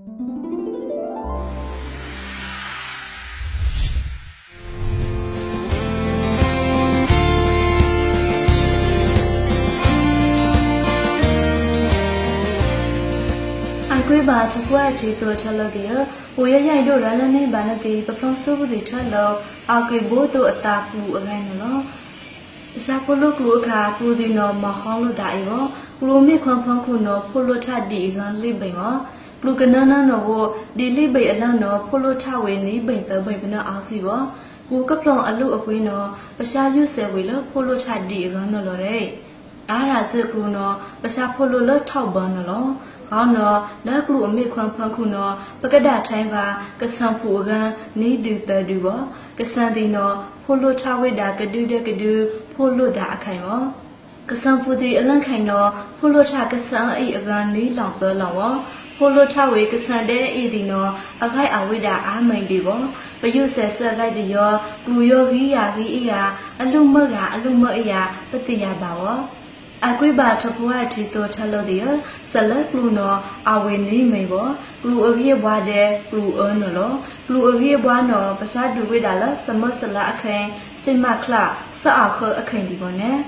အကွေးပါချပွားချီတိုချလို့ဒီဝရရိုက်တို့ရလနေဘာနတိပပလုံးစုဘူးဒီထလို့အကွေဘိုးတို့အတာပူအလိုင်းနော်ရှာပလုကလူခါပူဒီနော်မခေါလို့ဒါရောကလူမေခွန်ဖန်ခုနော်ဖလို့ထဒီကလိပိန် ရောလူကနနနော်ဝဒီလိပိအလန်နော်ဖလို့ထဝေနီပိန်တပိန်ပနအောင်စီဘောကူကပလုံအလုအကွေးနော်ပရှာရွဆဲဝေလို့ဖလို့ထဒီရောနော်လို့တဲ့အားရစကူနော်ပစာဖို့လို့လထောက်ပန်းနော်ဟောနော်လက်ကူအမေခွန်ဖန်ခုနော်ပကဒထိုင်းပါကဆန်ဖူကန်နီဒူတဒူဘောကဆန်ဒီနော်ဖို့လို့ချဝိတာကဒူတဲ့ကဒူဖို့လို့တာအခိုင်ရောကဆန်ဖူဒီအလန့်ခိုင်နော်ဖို့လို့ချကဆန်အိအကန်နီလောင်တော်လောင်ရော ဖို့လို့ချဝေကဆန်တဲ့ဤဒီနော်အခိုင်အဝိတာအာမိန်ဒီဘောပယုဆဲဆက်လိုက်ဒီရောကူယောဂီယာဂီအရာအလူမကအလူမအရာပတိယပါဝောအကွေပါထပွားတီတိုထလို့ဒီဆလကလူနော်အဝေနေမေဘောကလူအကြီးဘွားတဲ့ကလူအနော်လောကလူအကြီးဘွားနော်ပစာဒူဝိဒါလစမဆလာအခိုင်စိမခလာစအခအခိုင်ဒီဘောနဲ့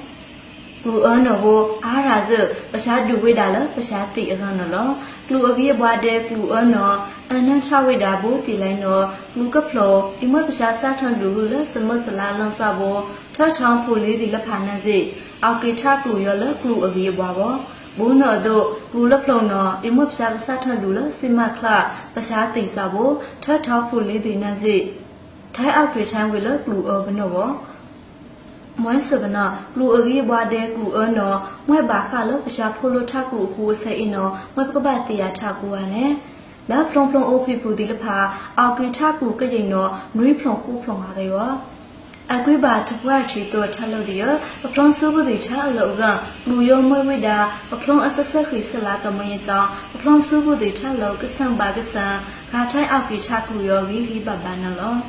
လူအနော်ဘအားရာဇပစာဒူဝိဒါလပစာတိအကနော်လောကလူအကြီးဘွားတဲ့ကလူအနော်အနန်းချဝိဒါဘူတီလိုက်နော်လူကဖလောအမပစာစာထန်လူလစမဆလာလွန်ဆွာဘောထထောင်းဖူလေးဒီလဖာနန်းစီအောက်ကိထကူရလကလူအကြီးဘွားဘောဘူနော်တို့ဘူလဖလောနော်အမပစာစာထန်လူလစိမခလာပစာတိဆွာဘောထထောင်းဖူလေးဒီနန်းစီထိုင်အောက်တွေချမ်းဝေလကလူအဘနောဘော မွဲစဗနာလူအကြီးဘွားတဲ့ကူအနော်မွဲဘာခါလို့ပရှာဖိုလိုထကူဟူဆဲအင်းနော်မွဲပကပတ်တရထကူရနဲ့လာဖလုံဖလုံအိုဖိပူဒီလဖာအောက်ကင်ထကူကရင်နော်နွေးဖလုံခုဖလုံပါလေရောအကွေပါတပွားချီတော့ထလို့ဒီရပဖလုံစုဘူးဒီထအလောကလူယုံမွဲဝိတာပဖလုံအဆက်ဆက်ခိဆလာကမင်းကြောင့်ပဖလုံစုဘူးဒီထလောကဆန်ပါကဆန်ခါထိုင်အောက်ကင်ထကူရောဂီဂီပပန်းနော်